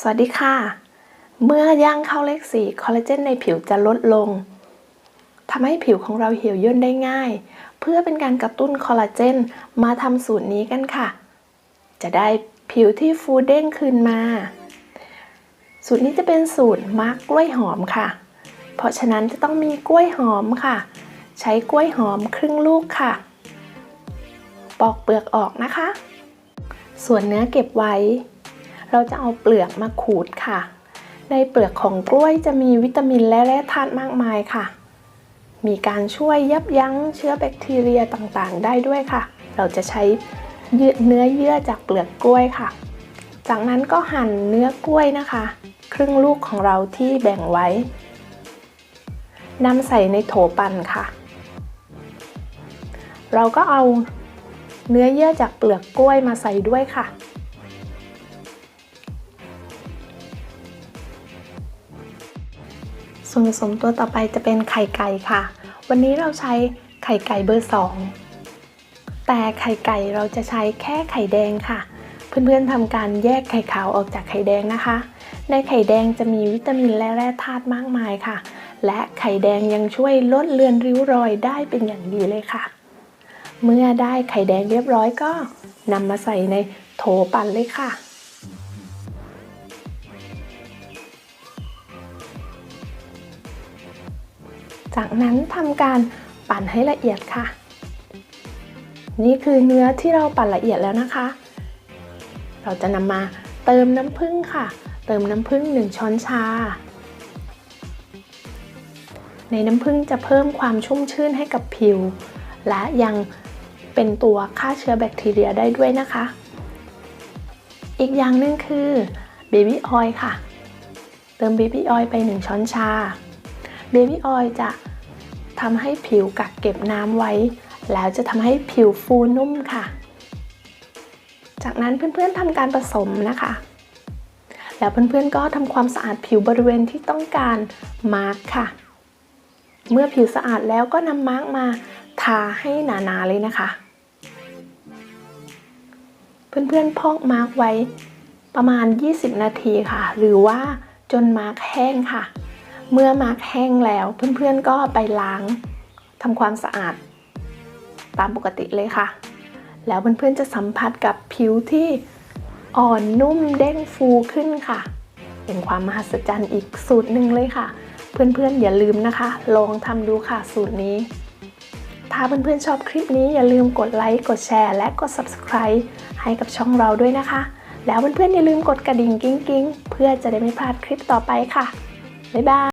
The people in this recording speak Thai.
สวัสดีค่ะ เมื่อย่างเข้าเลขสี่คอลลาเจนในผิวจะลดลงทำให้ผิวของเราเหี่ยวย่นได้ง่าย เพื่อเป็นการกระตุ้นคอลลาเจนมาทำสูตรนี้กันค่ะ จะได้ผิวที่ฟูเด้งคืนมา สูตรนี้จะเป็นสูตรมาร์กกล้วยหอมค่ะ เพราะฉะนั้นจะต้องมีกล้วยหอมค่ะ ใช้กล้วยหอมครึ่งลูกค่ะ ปอกเปลือกออกนะคะ ส่วนเนื้อเก็บไว้ เราจะเอาเปลือกมาขูดค่ะ ในเปลือกของกล้วยจะมีวิตามินและแร่ธาตุมากมายค่ะ มีการช่วยยับยั้งเชื้อแบคทีเรียต่างๆ ได้ด้วยค่ะ เราจะใช้เยื่อเนื้อเยื่อจากเปลือกกล้วยค่ะ จากนั้นก็หั่นเนื้อกล้วยนะคะ ครึ่งลูกของเราที่แบ่งไว้นำใส่ในโถปั่นค่ะ เราก็เอาเนื้อเยื่อจากเปลือกกล้วยมาใส่ด้วยค่ะ ส่วนผสมตัวต่อไปจะเป็นไข่ไก่ค่ะ วันนี้เราใช้ไข่ไก่เบอร์ 2 แต่ไข่ไก่เราจะใช้แค่ไข่แดงค่ะ เพื่อนๆทำการแยกไข่ขาวออกจากไข่แดงนะคะ ในไข่แดงจะมีวิตามินและแร่ธาตุมากมายค่ะ และไข่แดงยังช่วยลดเลือนริ้วรอยได้เป็นอย่างดีเลยค่ะ เมื่อได้ไข่แดงเรียบร้อยก็นำมาใส่ในโถปั่นเลยค่ะ จากนั้นทำการปั่นให้ละเอียดค่ะ นี่คือเนื้อที่เราปั่นละเอียดแล้วนะคะ เราจะนำมาเติมน้ำผึ้งค่ะ เติมน้ำผึ้ง1ช้อนชา ในน้ำผึ้งจะเพิ่มความชุ่มชื่นให้กับผิว และยังเป็นตัวฆ่าเชื้อแบคทีเรียได้ด้วยนะคะ อีกอย่างหนึ่งคือเบบี้ออยล์ค่ะ เติมเบบี้ออยล์ไป 1 ช้อนชา บี้ออยล์จะทำให้ผิวกักเก็บน้ำไว้ แล้วจะทำให้ผิวฟูนุ่มค่ะ จากนั้นเพื่อนๆทำการผสมนะคะ แล้วเพื่อนๆก็ทำความสะอาดผิวบริเวณที่ต้องการมาร์กค่ะ เมื่อผิวสะอาดแล้วก็นำมาร์กมาทาให้หนาๆเลยนะคะ เพื่อนๆพอกมาร์กไว้ประมาณ 20 นาทีค่ะ หรือว่าจนมาร์กแห้งค่ะ เมื่อมาร์กแห้งแล้วเพื่อนๆก็ไปล้างทำความสะอาด ตามปกติเลยค่ะ แล้วเพื่อนๆจะสัมผัสกับผิวที่อ่อนนุ่มเด้งฟูขึ้นค่ะ เป็นความมหัศจรรย์อีกสูตรหนึ่งเลยค่ะ เพื่อนๆอย่าลืมนะคะ ลองทำดูค่ะสูตรนี้ ถ้าเพื่อนๆชอบคลิปนี้อย่าลืมกดไลค์กดแชร์ และกด subscribe ให้กับช่องเราด้วยนะคะ แล้วเพื่อนๆอย่าลืมกดกระดิ่งกิ้งๆ เพื่อจะได้ไม่พลาดคลิปต่อไปค่ะบ๊ายบาย